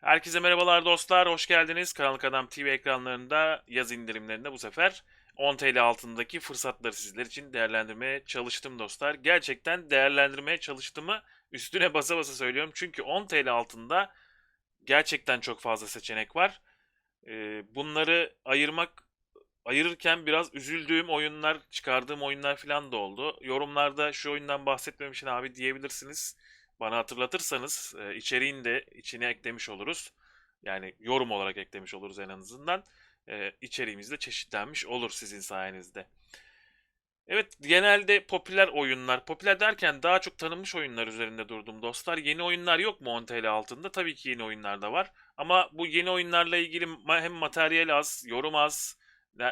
Herkese merhabalar dostlar, hoş geldiniz. Karanlık Adam TV ekranlarında yaz indirimlerinde bu sefer 10 TL altındaki fırsatları sizler için değerlendirmeye çalıştım dostlar. Gerçekten değerlendirmeye çalıştığımı üstüne basa basa söylüyorum. Çünkü 10 TL altında gerçekten çok fazla seçenek var. Ee, bunları ayırmak ayırırken biraz üzüldüğüm oyunlar, çıkardığım oyunlar falan da oldu. Yorumlarda şu oyundan bahsetmemişsin abi diyebilirsiniz. Bana hatırlatırsanız e, içeriğini de içine eklemiş oluruz. Yani yorum olarak eklemiş oluruz en azından. E, içeriğimiz de çeşitlenmiş olur sizin sayenizde. Evet, genelde popüler oyunlar, popüler derken daha çok tanınmış oyunlar üzerinde durdum dostlar. Yeni oyunlar yok mu 10 TL altında? Tabii ki yeni oyunlar da var. Ama bu yeni oyunlarla ilgili hem materyal az, yorum az,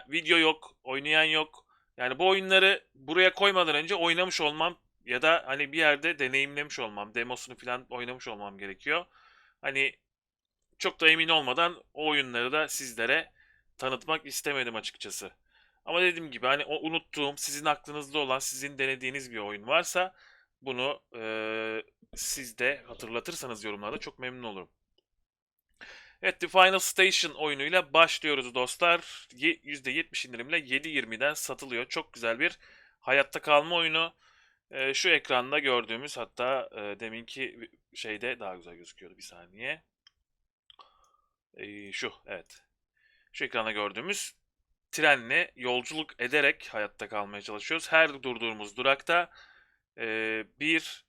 video yok, oynayan yok. Yani bu oyunları buraya koymadan önce oynamış olmam ya da hani bir yerde deneyimlemiş olmam, demosunu falan oynamış olmam gerekiyor. Hani çok da emin olmadan o oyunları da sizlere tanıtmak istemedim açıkçası. Ama dediğim gibi hani o unuttuğum, sizin aklınızda olan, sizin denediğiniz bir oyun varsa bunu eee siz de hatırlatırsanız yorumlarda çok memnun olurum. Evet, The Final Station oyunuyla başlıyoruz dostlar. Ye- %70 indirimle 7.20'den satılıyor. Çok güzel bir hayatta kalma oyunu. Ee, şu ekranda gördüğümüz hatta e, deminki şeyde daha güzel gözüküyordu bir saniye. Ee, şu evet. Şu ekranda gördüğümüz trenle yolculuk ederek hayatta kalmaya çalışıyoruz. Her durduğumuz durakta e, bir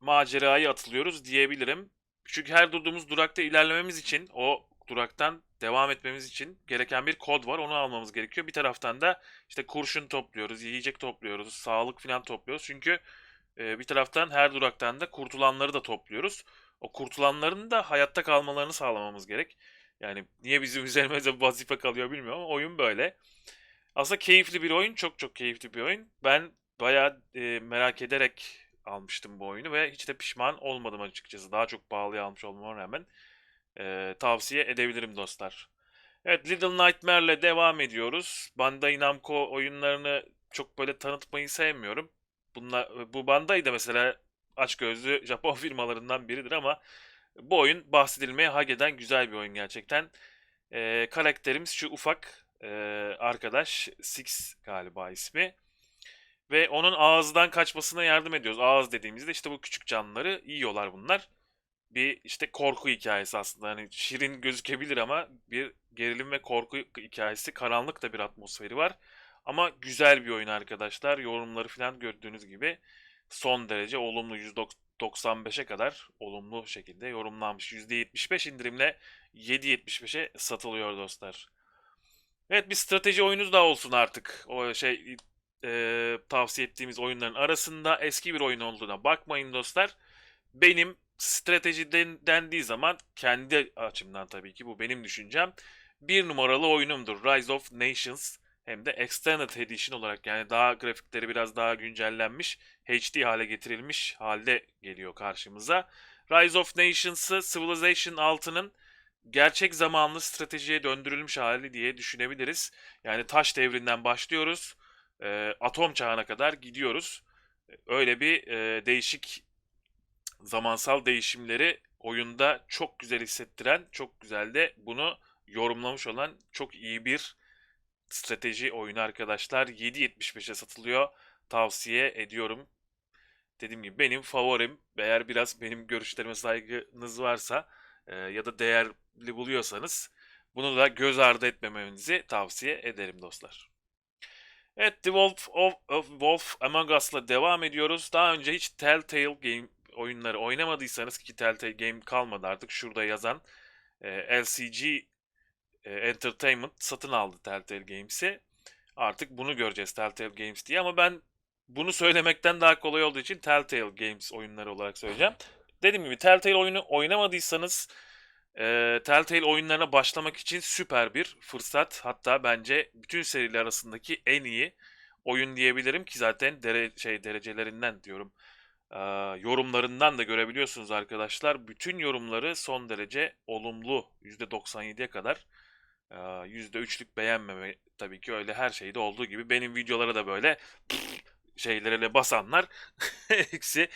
maceraya atılıyoruz diyebilirim. Çünkü her durduğumuz durakta ilerlememiz için o duraktan devam etmemiz için gereken bir kod var. Onu almamız gerekiyor. Bir taraftan da işte kurşun topluyoruz, yiyecek topluyoruz, sağlık falan topluyoruz. Çünkü e, bir taraftan her duraktan da kurtulanları da topluyoruz. O kurtulanların da hayatta kalmalarını sağlamamız gerek. Yani niye bizim üzerimize vazife kalıyor bilmiyorum ama oyun böyle. Aslında keyifli bir oyun, çok çok keyifli bir oyun. Ben bayağı e, merak ederek almıştım bu oyunu ve hiç de pişman olmadım açıkçası. Daha çok pahalıya almış olmama rağmen e, tavsiye edebilirim dostlar. Evet, Little Nightmare'le devam ediyoruz. Bandai Namco oyunlarını çok böyle tanıtmayı sevmiyorum. Bunlar, bu Bandai de mesela açgözlü Japon firmalarından biridir ama bu oyun bahsedilmeye hak eden güzel bir oyun gerçekten. E, karakterimiz şu ufak e, arkadaş, Six galiba ismi. Ve onun ağızdan kaçmasına yardım ediyoruz. Ağız dediğimizde işte bu küçük canlıları yiyorlar bunlar. Bir işte korku hikayesi aslında. Hani şirin gözükebilir ama bir gerilim ve korku hikayesi. Karanlık da bir atmosferi var. Ama güzel bir oyun arkadaşlar. Yorumları falan gördüğünüz gibi son derece olumlu 195'e kadar olumlu şekilde yorumlanmış. %75 indirimle 7.75'e satılıyor dostlar. Evet bir strateji oyunuz da olsun artık. O şey e, tavsiye ettiğimiz oyunların arasında eski bir oyun olduğuna bakmayın dostlar. Benim strateji den- dendiği zaman kendi açımdan tabii ki bu benim düşüncem. Bir numaralı oyunumdur Rise of Nations. Hem de Extended Edition olarak yani daha grafikleri biraz daha güncellenmiş, HD hale getirilmiş halde geliyor karşımıza. Rise of Nations'ı Civilization 6'nın gerçek zamanlı stratejiye döndürülmüş hali diye düşünebiliriz. Yani taş devrinden başlıyoruz e, atom çağına kadar gidiyoruz. Öyle bir e, değişik zamansal değişimleri oyunda çok güzel hissettiren, çok güzel de bunu yorumlamış olan çok iyi bir strateji oyunu arkadaşlar. 7.75'e satılıyor. Tavsiye ediyorum. Dediğim gibi benim favorim. Eğer biraz benim görüşlerime saygınız varsa e, ya da değerli buluyorsanız bunu da göz ardı etmemenizi tavsiye ederim dostlar. Evet, The Wolf of, of Wolf Among Us'la devam ediyoruz. Daha önce hiç Telltale Game oyunları oynamadıysanız ki Telltale Game kalmadı artık şurada yazan e, LCG e, Entertainment satın aldı Telltale Games'i. Artık bunu göreceğiz Telltale Games diye ama ben bunu söylemekten daha kolay olduğu için Telltale Games oyunları olarak söyleyeceğim. Dediğim gibi Telltale oyunu oynamadıysanız e, Telltale oyunlarına başlamak için süper bir fırsat. Hatta bence bütün seriler arasındaki en iyi oyun diyebilirim ki zaten dere, şey derecelerinden diyorum. E, yorumlarından da görebiliyorsunuz arkadaşlar. Bütün yorumları son derece olumlu %97'ye kadar. E, %3'lük beğenmeme tabii ki öyle her şeyde olduğu gibi benim videolara da böyle şeylerle basanlar eksi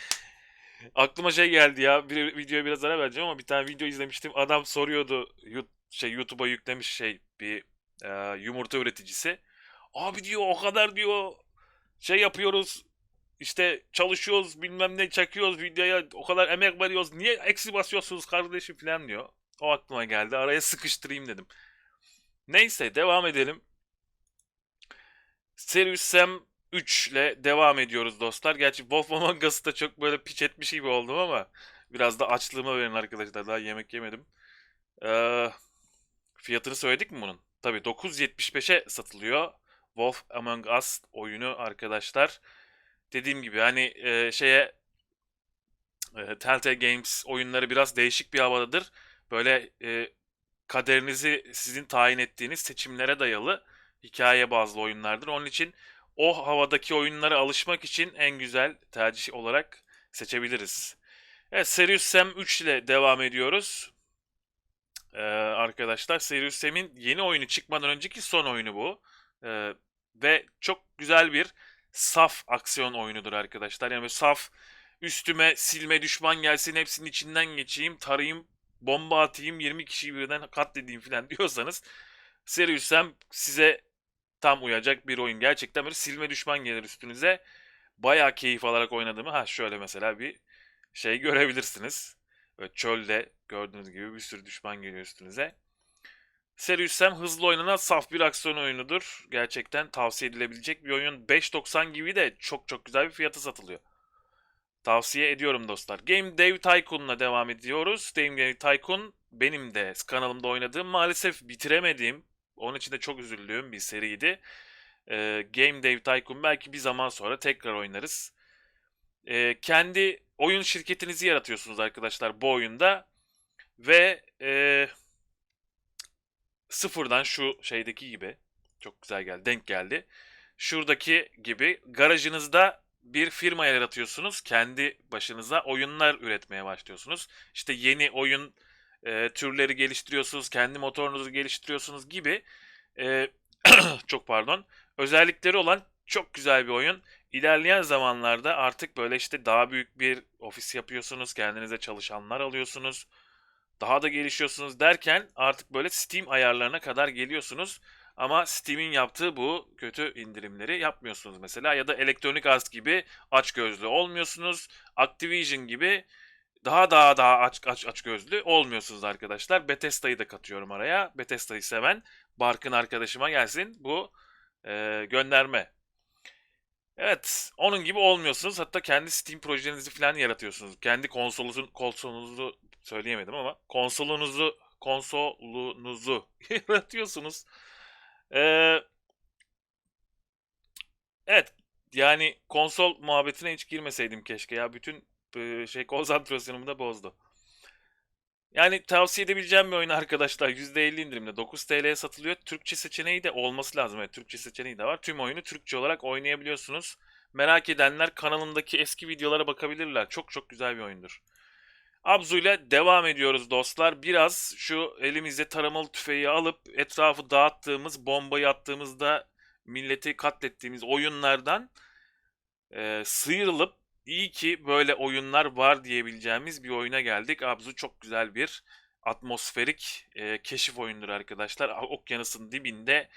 Aklıma şey geldi ya. Bir videoya biraz ara vereceğim ama bir tane video izlemiştim. Adam soruyordu şey YouTube'a yüklemiş şey bir e, yumurta üreticisi. Abi diyor o kadar diyor şey yapıyoruz. İşte çalışıyoruz bilmem ne çekiyoruz videoya o kadar emek veriyoruz. Niye eksi basıyorsunuz kardeşim falan diyor. O aklıma geldi. Araya sıkıştırayım dedim. Neyse devam edelim. Serious Sam 3 ile devam ediyoruz dostlar. Gerçi Wolf Among Us'ı da çok böyle piç etmiş gibi oldum ama biraz da açlığıma verin arkadaşlar. Daha yemek yemedim. Ee, fiyatını söyledik mi bunun? Tabii 9.75'e satılıyor. Wolf Among Us oyunu arkadaşlar. Dediğim gibi hani e, şeye e, Telltale Games oyunları biraz değişik bir havadadır. Böyle e, kaderinizi sizin tayin ettiğiniz seçimlere dayalı hikaye bazlı oyunlardır. Onun için o havadaki oyunlara alışmak için en güzel tercih olarak seçebiliriz. Evet, Serious Sam 3 ile devam ediyoruz. Ee, arkadaşlar Serious Sam'in yeni oyunu çıkmadan önceki son oyunu bu. Ee, ve çok güzel bir saf aksiyon oyunudur arkadaşlar. Yani böyle saf üstüme silme düşman gelsin hepsinin içinden geçeyim, tarayayım, bomba atayım, 20 kişiyi birden katledeyim falan diyorsanız Serious size tam uyacak bir oyun. Gerçekten böyle silme düşman gelir üstünüze. Bayağı keyif alarak oynadığımı ha şöyle mesela bir şey görebilirsiniz. Böyle çölde gördüğünüz gibi bir sürü düşman geliyor üstünüze. Serious Sam hızlı oynanan saf bir aksiyon oyunudur. Gerçekten tavsiye edilebilecek bir oyun. 5.90 gibi de çok çok güzel bir fiyata satılıyor. Tavsiye ediyorum dostlar. Game Dev Tycoon'la devam ediyoruz. Game Dev Tycoon benim de kanalımda oynadığım maalesef bitiremediğim, onun için de çok üzüldüğüm bir seriydi. Ee, Game Dev Tycoon belki bir zaman sonra tekrar oynarız. Ee, kendi oyun şirketinizi yaratıyorsunuz arkadaşlar bu oyunda. Ve e, sıfırdan şu şeydeki gibi çok güzel geldi, denk geldi. Şuradaki gibi garajınızda bir firma yaratıyorsunuz. Kendi başınıza oyunlar üretmeye başlıyorsunuz. İşte yeni oyun e, türleri geliştiriyorsunuz, kendi motorunuzu geliştiriyorsunuz gibi e, çok pardon özellikleri olan çok güzel bir oyun. İlerleyen zamanlarda artık böyle işte daha büyük bir ofis yapıyorsunuz, kendinize çalışanlar alıyorsunuz, daha da gelişiyorsunuz derken artık böyle Steam ayarlarına kadar geliyorsunuz. Ama Steam'in yaptığı bu kötü indirimleri yapmıyorsunuz mesela ya da Electronic Arts gibi açgözlü olmuyorsunuz. Activision gibi daha daha daha aç aç aç gözlü olmuyorsunuz arkadaşlar. Bethesda'yı da katıyorum araya. Bethesda'yı seven Barkın arkadaşıma gelsin bu e, gönderme. Evet, onun gibi olmuyorsunuz. Hatta kendi Steam projenizi falan yaratıyorsunuz. Kendi konsolunuzun konsolunuzu söyleyemedim ama konsolunuzu konsolunuzu yaratıyorsunuz. Ee, evet, yani konsol muhabbetine hiç girmeseydim keşke ya. Bütün e, şey konsantrasyonumu da bozdu. Yani tavsiye edebileceğim bir oyun arkadaşlar. %50 indirimde 9 TL'ye satılıyor. Türkçe seçeneği de olması lazım. Evet, Türkçe seçeneği de var. Tüm oyunu Türkçe olarak oynayabiliyorsunuz. Merak edenler kanalımdaki eski videolara bakabilirler. Çok çok güzel bir oyundur. Abzu ile devam ediyoruz dostlar. Biraz şu elimizde taramalı tüfeği alıp etrafı dağıttığımız, bombayı attığımızda milleti katlettiğimiz oyunlardan e, sıyrılıp iyi ki böyle oyunlar var diyebileceğimiz bir oyuna geldik. Abzu çok güzel bir atmosferik e, keşif oyundur arkadaşlar. Okyanusun dibinde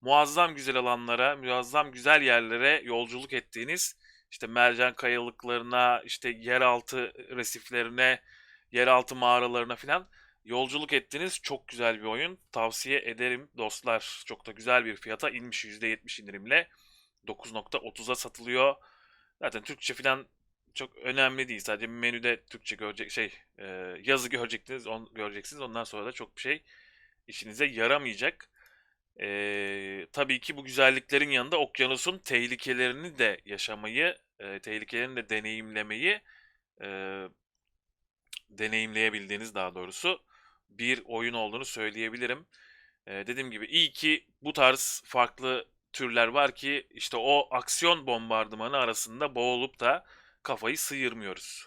muazzam güzel alanlara, muazzam güzel yerlere yolculuk ettiğiniz işte mercan kayalıklarına, işte yeraltı resiflerine, yeraltı mağaralarına falan yolculuk ettiğiniz çok güzel bir oyun. Tavsiye ederim dostlar. Çok da güzel bir fiyata inmiş %70 indirimle 9.30'a satılıyor. Zaten Türkçe falan çok önemli değil. Sadece menüde Türkçe görecek şey e, yazı göreceksiniz, on, göreceksiniz. Ondan sonra da çok bir şey işinize yaramayacak. E, tabii ki bu güzelliklerin yanında okyanusun tehlikelerini de yaşamayı, e, tehlikelerini de deneyimlemeyi, e, deneyimleyebildiğiniz daha doğrusu bir oyun olduğunu söyleyebilirim. E, dediğim gibi iyi ki bu tarz farklı türler var ki işte o aksiyon bombardımanı arasında boğulup da kafayı sıyırmıyoruz.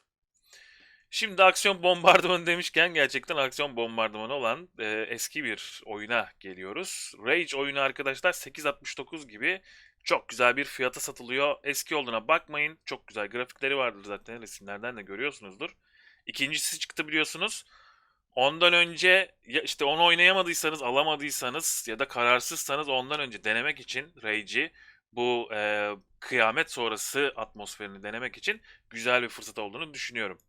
Şimdi aksiyon bombardımanı demişken gerçekten aksiyon bombardımanı olan e, eski bir oyuna geliyoruz. Rage oyunu arkadaşlar 869 gibi Çok güzel bir fiyata satılıyor. Eski olduğuna bakmayın. Çok güzel grafikleri vardır zaten. Resimlerden de görüyorsunuzdur. İkincisi çıktı biliyorsunuz. Ondan önce işte onu oynayamadıysanız, alamadıysanız ya da kararsızsanız ondan önce denemek için Rage'i bu e, kıyamet sonrası atmosferini denemek için güzel bir fırsat olduğunu düşünüyorum.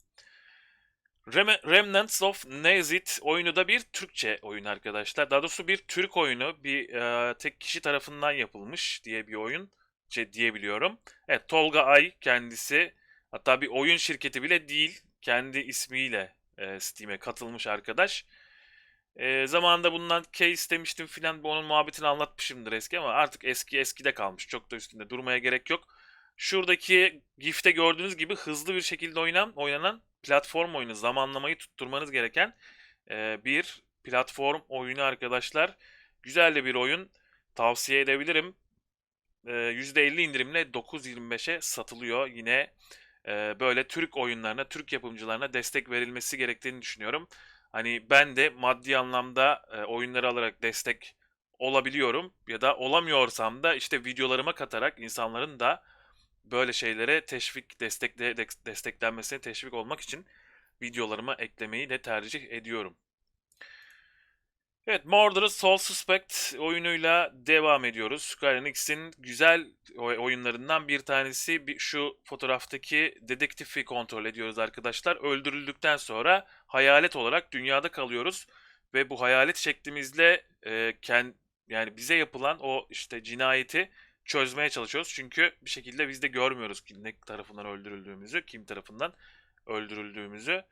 Rem- Remnants of Nezit oyunu da bir Türkçe oyun arkadaşlar. Daha doğrusu bir Türk oyunu, bir e, tek kişi tarafından yapılmış diye bir oyun şey diyebiliyorum. Evet, Tolga Ay kendisi hatta bir oyun şirketi bile değil, kendi ismiyle e, Steam'e katılmış arkadaş. E, zamanında bundan case istemiştim filan, onun muhabbetini anlatmışımdır eski ama artık eski eskide kalmış. Çok da üstünde durmaya gerek yok. Şuradaki GIF'te gördüğünüz gibi hızlı bir şekilde oynanan, oynanan platform oyunu zamanlamayı tutturmanız gereken e, bir platform oyunu arkadaşlar. Güzel de bir oyun. Tavsiye edebilirim. E, %50 indirimle 9.25'e satılıyor. Yine e, böyle Türk oyunlarına, Türk yapımcılarına destek verilmesi gerektiğini düşünüyorum. Hani ben de maddi anlamda e, oyunları alarak destek olabiliyorum ya da olamıyorsam da işte videolarıma katarak insanların da böyle şeylere teşvik destekle de- desteklenmesine teşvik olmak için videolarıma eklemeyi de tercih ediyorum. Evet, Murderous Soul Suspect oyunuyla devam ediyoruz. Square Enix'in güzel oy- oyunlarından bir tanesi şu fotoğraftaki dedektifi kontrol ediyoruz arkadaşlar. Öldürüldükten sonra hayalet olarak dünyada kalıyoruz ve bu hayalet şeklimizle e, ken, yani bize yapılan o işte cinayeti çözmeye çalışıyoruz. Çünkü bir şekilde biz de görmüyoruz kim ne tarafından öldürüldüğümüzü, kim tarafından öldürüldüğümüzü.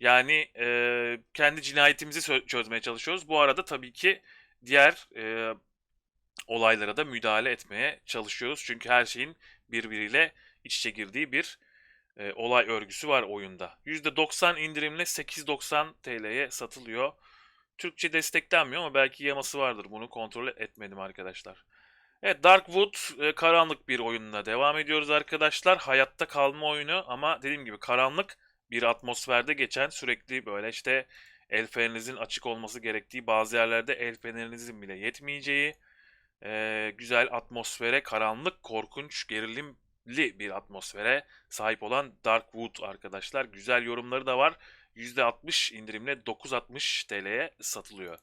Yani e, kendi cinayetimizi çözmeye çalışıyoruz. Bu arada tabii ki diğer e, olaylara da müdahale etmeye çalışıyoruz. Çünkü her şeyin birbiriyle iç içe girdiği bir e, olay örgüsü var oyunda. %90 indirimle 8.90 TL'ye satılıyor. Türkçe desteklenmiyor ama belki yaması vardır. Bunu kontrol etmedim arkadaşlar. Evet Darkwood e, karanlık bir oyunla devam ediyoruz arkadaşlar. Hayatta kalma oyunu ama dediğim gibi karanlık bir atmosferde geçen sürekli böyle işte el fenerinizin açık olması gerektiği bazı yerlerde el fenerinizin bile yetmeyeceği e, güzel atmosfere karanlık korkunç gerilimli bir atmosfere sahip olan Darkwood arkadaşlar. Güzel yorumları da var. %60 indirimle 9.60 TL'ye satılıyor.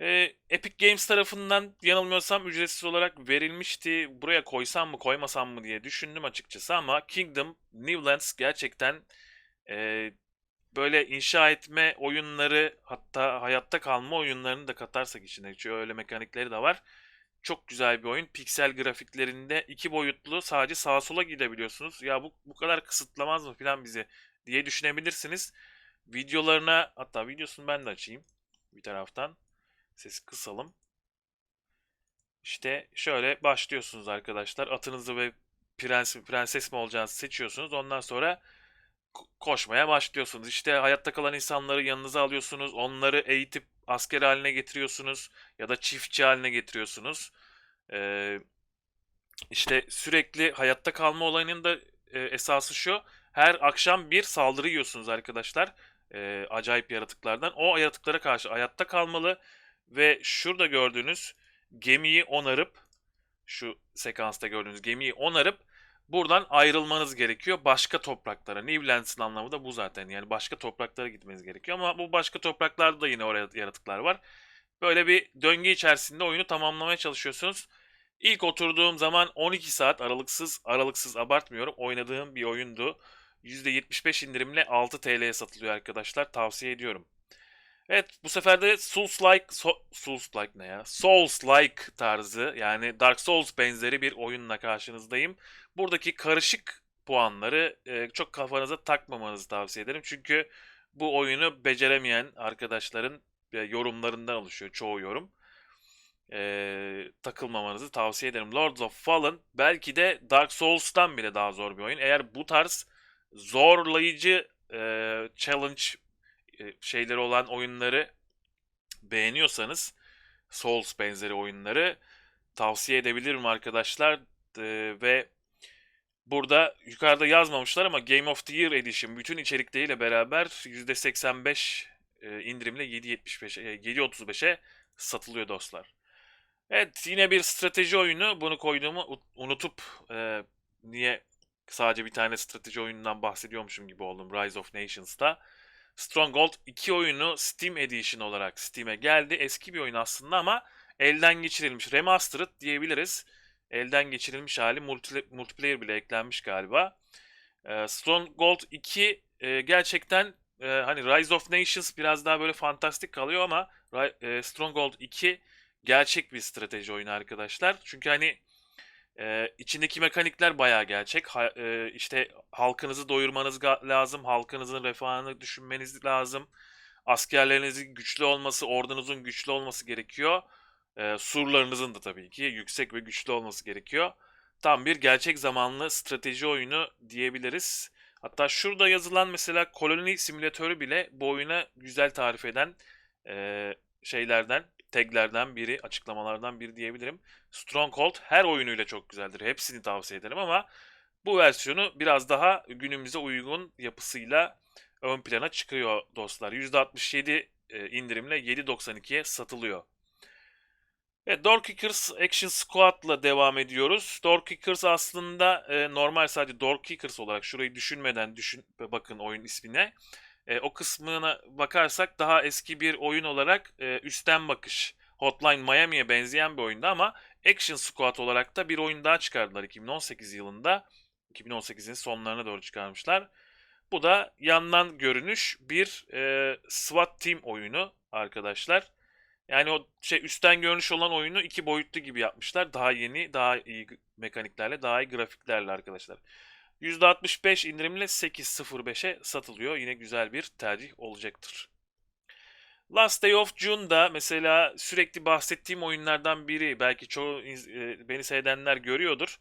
Ee, Epic Games tarafından yanılmıyorsam ücretsiz olarak verilmişti. Buraya koysam mı koymasam mı diye düşündüm açıkçası ama Kingdom Newlands gerçekten e, böyle inşa etme oyunları hatta hayatta kalma oyunlarını da katarsak içine çünkü öyle mekanikleri de var. Çok güzel bir oyun. Piksel grafiklerinde iki boyutlu sadece sağa sola gidebiliyorsunuz. Ya bu bu kadar kısıtlamaz mı filan bizi diye düşünebilirsiniz. Videolarına hatta videosunu ben de açayım bir taraftan. Sesi kısalım. İşte şöyle başlıyorsunuz arkadaşlar. Atınızı ve prens mi prenses mi olacağınızı seçiyorsunuz. Ondan sonra ko- koşmaya başlıyorsunuz. İşte hayatta kalan insanları yanınıza alıyorsunuz. Onları eğitip asker haline getiriyorsunuz. Ya da çiftçi haline getiriyorsunuz. Ee, işte sürekli hayatta kalma olayının da e, esası şu. Her akşam bir saldırı yiyorsunuz arkadaşlar. Ee, acayip yaratıklardan. O yaratıklara karşı hayatta kalmalı. Ve şurada gördüğünüz gemiyi onarıp şu sekansta gördüğünüz gemiyi onarıp buradan ayrılmanız gerekiyor başka topraklara. Newlands'ın anlamı da bu zaten. Yani başka topraklara gitmeniz gerekiyor ama bu başka topraklarda da yine oraya yaratıklar var. Böyle bir döngü içerisinde oyunu tamamlamaya çalışıyorsunuz. İlk oturduğum zaman 12 saat aralıksız aralıksız abartmıyorum oynadığım bir oyundu. %75 indirimle 6 TL'ye satılıyor arkadaşlar. Tavsiye ediyorum. Evet bu sefer de Souls-like so- Souls-like ne ya? Souls-like tarzı yani Dark Souls benzeri bir oyunla karşınızdayım. Buradaki karışık puanları e, çok kafanıza takmamanızı tavsiye ederim. Çünkü bu oyunu beceremeyen arkadaşların e, yorumlarından oluşuyor çoğu yorum. E, takılmamanızı tavsiye ederim. Lords of Fallen belki de Dark Souls'tan bile daha zor bir oyun. Eğer bu tarz zorlayıcı e, challenge şeyleri olan oyunları beğeniyorsanız Souls benzeri oyunları tavsiye edebilirim arkadaşlar. E, ve burada yukarıda yazmamışlar ama Game of the Year Edition bütün içerikleriyle beraber %85 e, indirimle 7.75 e, 7.35'e satılıyor dostlar. Evet yine bir strateji oyunu. Bunu koyduğumu ut- unutup e, niye sadece bir tane strateji oyunundan bahsediyormuşum gibi oldum Rise of Nations'ta. Stronghold 2 oyunu Steam Edition olarak Steam'e geldi. Eski bir oyun aslında ama elden geçirilmiş. Remastered diyebiliriz. Elden geçirilmiş hali multi- multiplayer bile eklenmiş galiba. E, Stronghold 2 e, gerçekten e, hani Rise of Nations biraz daha böyle fantastik kalıyor ama e, Stronghold 2 gerçek bir strateji oyunu arkadaşlar. Çünkü hani e, içindeki mekanikler bayağı gerçek. Ha, e, işte halkınızı doyurmanız lazım, halkınızın refahını düşünmeniz lazım. Askerlerinizin güçlü olması, ordunuzun güçlü olması gerekiyor. E, surlarınızın da tabii ki yüksek ve güçlü olması gerekiyor. Tam bir gerçek zamanlı strateji oyunu diyebiliriz. Hatta şurada yazılan mesela koloni simülatörü bile bu oyuna güzel tarif eden e, şeylerden, taglerden biri, açıklamalardan biri diyebilirim. Stronghold her oyunuyla çok güzeldir. Hepsini tavsiye ederim ama bu versiyonu biraz daha günümüze uygun yapısıyla ön plana çıkıyor dostlar. %67 e, indirimle 7.92'ye satılıyor. Evet, Door Kickers Action Squad'la devam ediyoruz. Door Kickers aslında e, normal sadece Door Kickers olarak şurayı düşünmeden düşün bakın oyun ismine. E, o kısmına bakarsak daha eski bir oyun olarak e, üstten bakış Hotline Miami'ye benzeyen bir oyundu ama Action Squad olarak da bir oyun daha çıkardılar 2018 yılında. 2018'in sonlarına doğru çıkarmışlar. Bu da yandan görünüş bir e, SWAT Team oyunu arkadaşlar. Yani o şey üstten görünüş olan oyunu iki boyutlu gibi yapmışlar. Daha yeni, daha iyi mekaniklerle, daha iyi grafiklerle arkadaşlar. %65 indirimle 8.05'e satılıyor. Yine güzel bir tercih olacaktır. Last Day of June'da mesela sürekli bahsettiğim oyunlardan biri. Belki çoğu e, beni seyredenler görüyordur.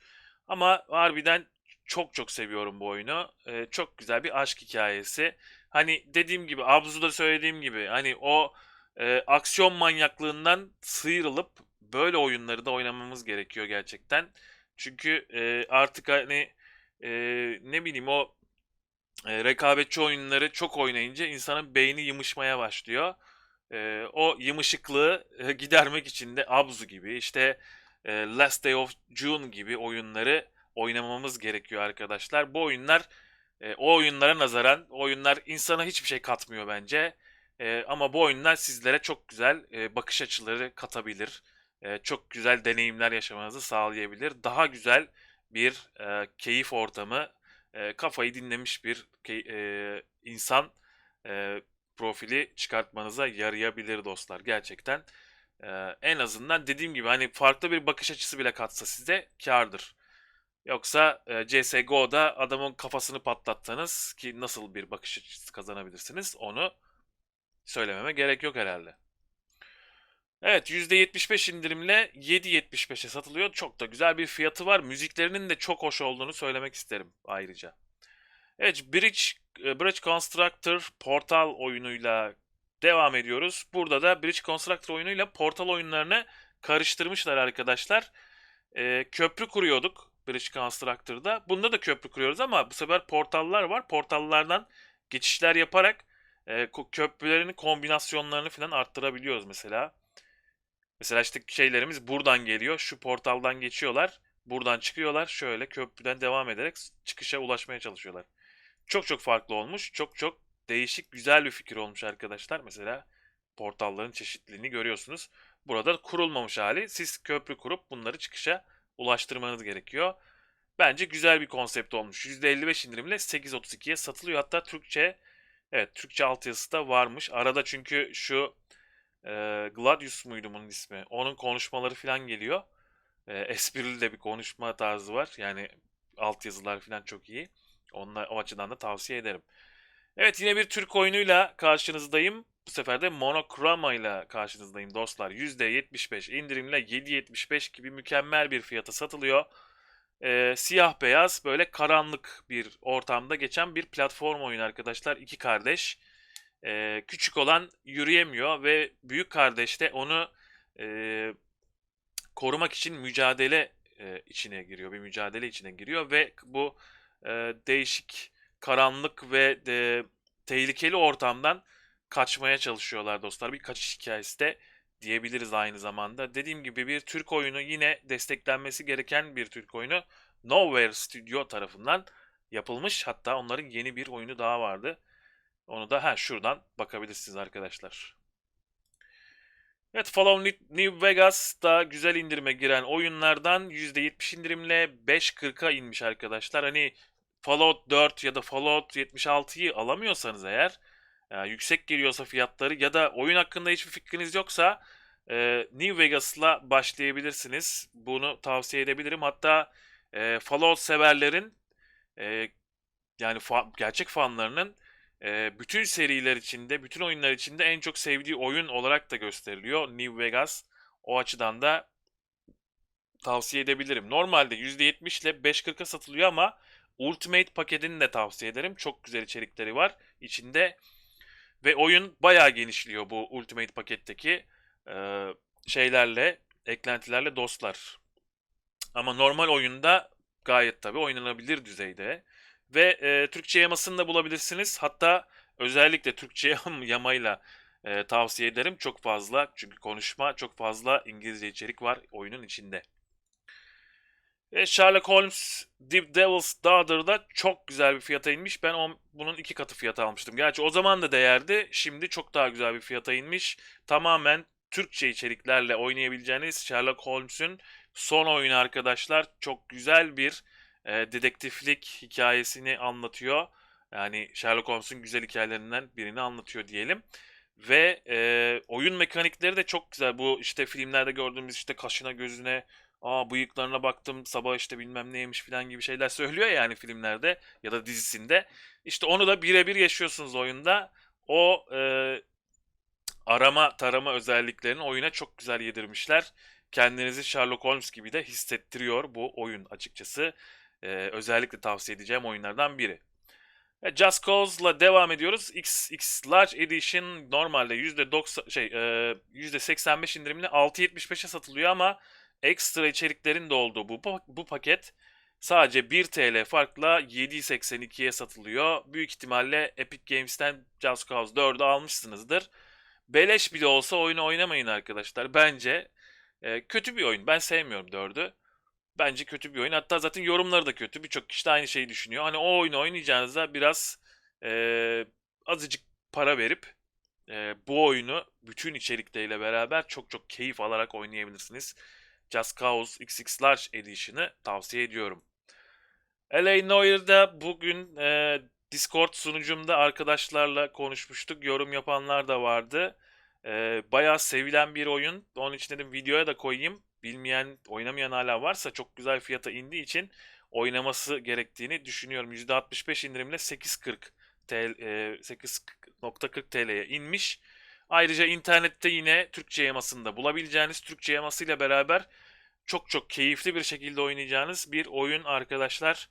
Ama harbiden çok çok seviyorum bu oyunu. E, çok güzel bir aşk hikayesi. Hani dediğim gibi, Abzu'da söylediğim gibi hani o e, aksiyon manyaklığından sıyrılıp böyle oyunları da oynamamız gerekiyor gerçekten. Çünkü e, artık hani e, ne bileyim o e, rekabetçi oyunları çok oynayınca insanın beyni yımışmaya başlıyor. E, o yımışıklığı e, gidermek için de Abzu gibi işte e, Last Day of June gibi oyunları oynamamız gerekiyor arkadaşlar. Bu oyunlar e, o oyunlara nazaran oyunlar insana hiçbir şey katmıyor bence. E, ama bu oyunlar sizlere çok güzel e, bakış açıları katabilir. E, çok güzel deneyimler yaşamanızı sağlayabilir. Daha güzel bir e, keyif ortamı, e, kafayı dinlemiş bir e, insan e, profili çıkartmanıza yarayabilir dostlar. Gerçekten e, en azından dediğim gibi hani farklı bir bakış açısı bile katsa size kardır. Yoksa e, CSGO'da adamın kafasını patlatsanız ki nasıl bir bakış açısı kazanabilirsiniz onu söylememe gerek yok herhalde. Evet %75 indirimle 7.75'e satılıyor. Çok da güzel bir fiyatı var. Müziklerinin de çok hoş olduğunu söylemek isterim ayrıca. Evet Bridge, e, Bridge Constructor Portal oyunuyla devam ediyoruz. Burada da Bridge Constructor oyunuyla Portal oyunlarını karıştırmışlar arkadaşlar. Ee, köprü kuruyorduk Bridge Constructor'da. Bunda da köprü kuruyoruz ama bu sefer portallar var. Portallardan geçişler yaparak e, köprülerin kombinasyonlarını falan arttırabiliyoruz mesela. Mesela işte şeylerimiz buradan geliyor. Şu portaldan geçiyorlar. Buradan çıkıyorlar. Şöyle köprüden devam ederek çıkışa ulaşmaya çalışıyorlar. Çok çok farklı olmuş. Çok çok değişik, güzel bir fikir olmuş arkadaşlar. Mesela portalların çeşitliliğini görüyorsunuz. Burada kurulmamış hali. Siz köprü kurup bunları çıkışa ulaştırmanız gerekiyor. Bence güzel bir konsept olmuş. %55 indirimle 8.32'ye satılıyor. Hatta Türkçe Evet Türkçe altyazısı da varmış. Arada çünkü şu e, Gladius muydu bunun ismi? Onun konuşmaları falan geliyor. E, esprili de bir konuşma tarzı var. Yani altyazılar falan çok iyi. Onunla, o açıdan da tavsiye ederim. Evet yine bir Türk oyunuyla karşınızdayım. Bu sefer de Monochroma ile karşınızdayım dostlar. %75 indirimle 7.75 gibi mükemmel bir fiyata satılıyor e, siyah beyaz böyle karanlık bir ortamda geçen bir platform oyunu arkadaşlar. İki kardeş. E, küçük olan yürüyemiyor ve büyük kardeş de onu e, korumak için mücadele e, içine giriyor. Bir mücadele içine giriyor ve bu e, değişik karanlık ve de, tehlikeli ortamdan kaçmaya çalışıyorlar dostlar. Bir kaçış hikayesi de diyebiliriz aynı zamanda. Dediğim gibi bir Türk oyunu yine desteklenmesi gereken bir Türk oyunu. Nowhere Studio tarafından yapılmış. Hatta onların yeni bir oyunu daha vardı. Onu da ha şuradan bakabilirsiniz arkadaşlar. Evet Fallout New Vegas da güzel indirime giren oyunlardan %70 indirimle 5.40'a inmiş arkadaşlar. Hani Fallout 4 ya da Fallout 76'yı alamıyorsanız eğer yani yüksek geliyorsa fiyatları ya da oyun hakkında hiçbir fikriniz yoksa e, New Vegas'la başlayabilirsiniz. Bunu tavsiye edebilirim. Hatta e, Fallout severlerin e, yani fa- gerçek fanlarının bütün seriler içinde, bütün oyunlar içinde en çok sevdiği oyun olarak da gösteriliyor New Vegas. O açıdan da tavsiye edebilirim. Normalde %70 ile 5.40'a satılıyor ama Ultimate paketini de tavsiye ederim. Çok güzel içerikleri var içinde. Ve oyun bayağı genişliyor bu Ultimate paketteki e, şeylerle, eklentilerle dostlar. Ama normal oyunda gayet tabii oynanabilir düzeyde. Ve e, Türkçe yamasını da bulabilirsiniz. Hatta özellikle Türkçe yam- yamayla e, tavsiye ederim. Çok fazla çünkü konuşma çok fazla İngilizce içerik var oyunun içinde. Ve Sherlock Holmes The Devil's Daughter'da çok güzel bir fiyata inmiş. Ben on, bunun iki katı fiyata almıştım. Gerçi o zaman da değerdi. Şimdi çok daha güzel bir fiyata inmiş. Tamamen Türkçe içeriklerle oynayabileceğiniz Sherlock Holmes'un son oyunu arkadaşlar. Çok güzel bir e, dedektiflik hikayesini anlatıyor. Yani Sherlock Holmes'un güzel hikayelerinden birini anlatıyor diyelim. Ve e, oyun mekanikleri de çok güzel. Bu işte filmlerde gördüğümüz işte kaşına gözüne Aa bıyıklarına baktım sabah işte bilmem neymiş falan gibi şeyler söylüyor ya yani filmlerde ya da dizisinde. İşte onu da birebir yaşıyorsunuz oyunda. O e, arama tarama özelliklerini oyuna çok güzel yedirmişler. Kendinizi Sherlock Holmes gibi de hissettiriyor bu oyun açıkçası. E, özellikle tavsiye edeceğim oyunlardan biri. E, Just Cause'la devam ediyoruz. X, X Large Edition normalde %90 şey e, %85 indirimli 6.75'e satılıyor ama ekstra içeriklerin de olduğu bu, bu paket sadece 1 TL farkla 7.82'ye satılıyor. Büyük ihtimalle Epic Games'ten Just Cause 4'ü almışsınızdır. Beleş bile olsa oyunu oynamayın arkadaşlar. Bence e, kötü bir oyun. Ben sevmiyorum 4'ü. Bence kötü bir oyun. Hatta zaten yorumları da kötü. Birçok kişi de aynı şeyi düşünüyor. Hani o oyunu oynayacağınızda biraz e, azıcık para verip e, bu oyunu bütün içerikleriyle beraber çok çok keyif alarak oynayabilirsiniz. Just Cause XX Large Edition'ı tavsiye ediyorum. LA Noir'da bugün e, Discord sunucumda arkadaşlarla konuşmuştuk. Yorum yapanlar da vardı. E, bayağı sevilen bir oyun. Onun için dedim videoya da koyayım. Bilmeyen, oynamayan hala varsa çok güzel fiyata indiği için oynaması gerektiğini düşünüyorum. %65 indirimle 8.40 TL, e, 8.40 TL'ye inmiş. Ayrıca internette yine Türkçe yamasında bulabileceğiniz Türkçe yamasıyla beraber çok çok keyifli bir şekilde oynayacağınız bir oyun arkadaşlar.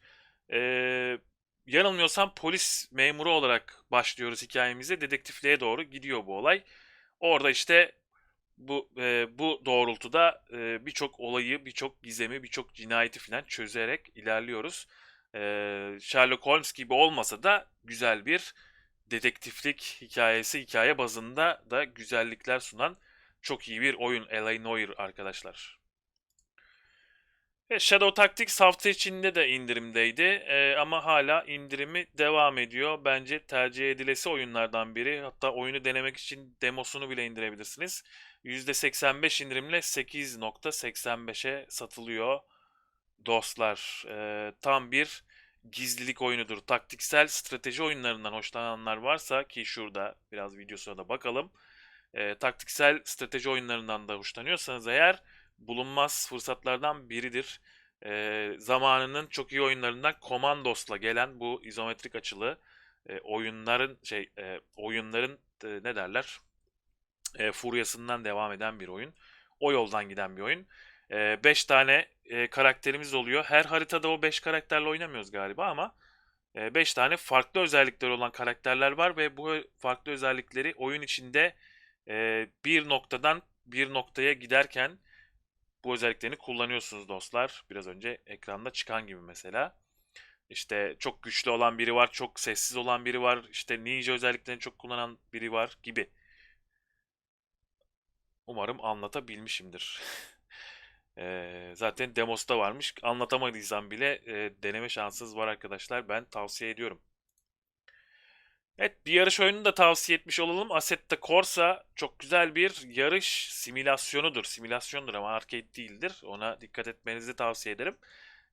Ee, yanılmıyorsam polis memuru olarak başlıyoruz hikayemize. Dedektifliğe doğru gidiyor bu olay. Orada işte bu e, bu doğrultuda e, birçok olayı, birçok gizemi, birçok cinayeti falan çözerek ilerliyoruz. E, Sherlock Holmes gibi olmasa da güzel bir dedektiflik hikayesi, hikaye bazında da güzellikler sunan çok iyi bir oyun L.A. Noire arkadaşlar. Ve Shadow Tactics hafta içinde de indirimdeydi Ee, ama hala indirimi devam ediyor. Bence tercih edilesi oyunlardan biri. Hatta oyunu denemek için demosunu bile indirebilirsiniz. %85 indirimle 8.85'e satılıyor dostlar. Ee, tam bir gizlilik oyunudur. Taktiksel strateji oyunlarından hoşlananlar varsa ki şurada biraz videosuna da bakalım. Ee, taktiksel strateji oyunlarından da hoşlanıyorsanız eğer bulunmaz fırsatlardan biridir. E, zamanının çok iyi oyunlarından Comandos'la gelen bu izometrik açılı e, oyunların şey e, oyunların e, ne derler e, furyasından devam eden bir oyun. O yoldan giden bir oyun. 5 e, tane e, karakterimiz oluyor. Her haritada o 5 karakterle oynamıyoruz galiba ama 5 e, tane farklı özellikleri olan karakterler var ve bu farklı özellikleri oyun içinde e, bir noktadan bir noktaya giderken bu özelliklerini kullanıyorsunuz dostlar. Biraz önce ekranda çıkan gibi mesela. İşte çok güçlü olan biri var, çok sessiz olan biri var, işte ninja özelliklerini çok kullanan biri var gibi. Umarım anlatabilmişimdir. Eee, zaten demosta varmış. Anlatamadıysam bile e, deneme şansınız var arkadaşlar. Ben tavsiye ediyorum. Evet bir yarış oyununu da tavsiye etmiş olalım. Assetto Corsa çok güzel bir yarış simülasyonudur. Simülasyondur ama arcade değildir. Ona dikkat etmenizi tavsiye ederim.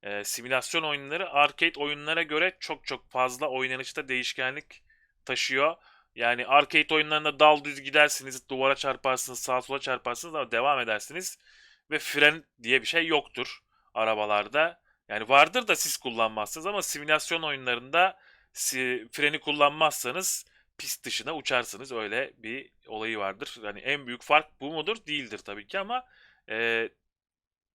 Ee, simülasyon oyunları arcade oyunlara göre çok çok fazla oynanışta değişkenlik taşıyor. Yani arcade oyunlarında dal düz gidersiniz, duvara çarparsınız, sağa sola çarparsınız ama devam edersiniz. Ve fren diye bir şey yoktur arabalarda. Yani vardır da siz kullanmazsınız ama simülasyon oyunlarında freni kullanmazsanız pist dışına uçarsınız. Öyle bir olayı vardır. Yani en büyük fark bu mudur? Değildir tabii ki ama e,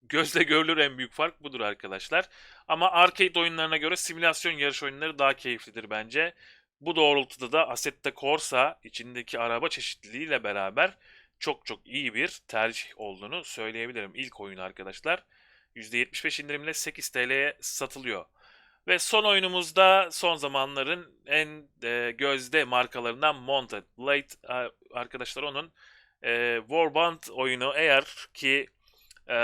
gözle görülür en büyük fark budur arkadaşlar. Ama arcade oyunlarına göre simülasyon yarış oyunları daha keyiflidir bence. Bu doğrultuda da Assetto Corsa içindeki araba çeşitliliğiyle beraber çok çok iyi bir tercih olduğunu söyleyebilirim. İlk oyun arkadaşlar. %75 indirimle 8 TL'ye satılıyor. Ve son oyunumuzda son zamanların en e, gözde markalarından Mounted Blade arkadaşlar onun e, Warband oyunu eğer ki e,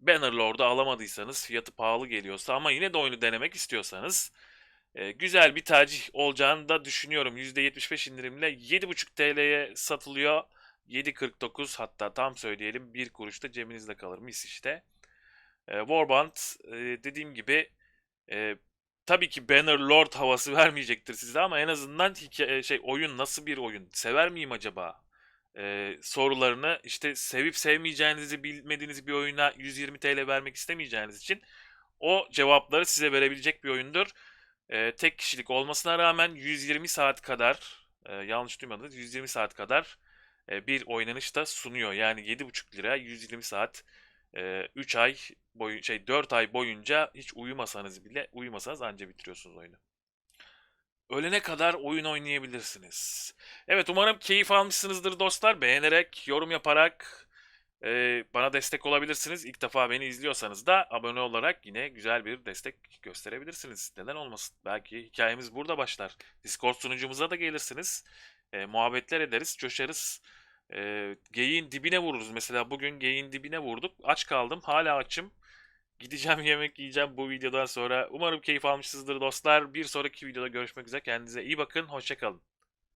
Bannerlord'u alamadıysanız fiyatı pahalı geliyorsa ama yine de oyunu denemek istiyorsanız e, güzel bir tercih olacağını da düşünüyorum. %75 indirimle 7,5 TL'ye satılıyor. 7.49 hatta tam söyleyelim 1 kuruşta cebinizde kalır mis işte. E, Warband e, dediğim gibi e, tabii ki Bannerlord havası vermeyecektir size ama en azından hikaye, şey oyun nasıl bir oyun? Sever miyim acaba? E, sorularını işte sevip sevmeyeceğinizi bilmediğiniz bir oyuna 120 TL vermek istemeyeceğiniz için o cevapları size verebilecek bir oyundur. E, tek kişilik olmasına rağmen 120 saat kadar e, yanlış duymadınız 120 saat kadar e, bir oynanış da sunuyor. Yani 7,5 lira 120 saat e, 3 ay boyu şey 4 ay boyunca hiç uyumasanız bile uyumasanız anca bitiriyorsunuz oyunu. Ölene kadar oyun oynayabilirsiniz. Evet umarım keyif almışsınızdır dostlar. Beğenerek, yorum yaparak e, bana destek olabilirsiniz. İlk defa beni izliyorsanız da abone olarak yine güzel bir destek gösterebilirsiniz. Neden olmasın? Belki hikayemiz burada başlar. Discord sunucumuza da gelirsiniz. E, muhabbetler ederiz, coşarız. E, geyiğin dibine vururuz. Mesela bugün geyiğin dibine vurduk. Aç kaldım. Hala açım. Gideceğim yemek yiyeceğim bu videodan sonra. Umarım keyif almışsınızdır dostlar. Bir sonraki videoda görüşmek üzere. Kendinize iyi bakın. Hoşçakalın.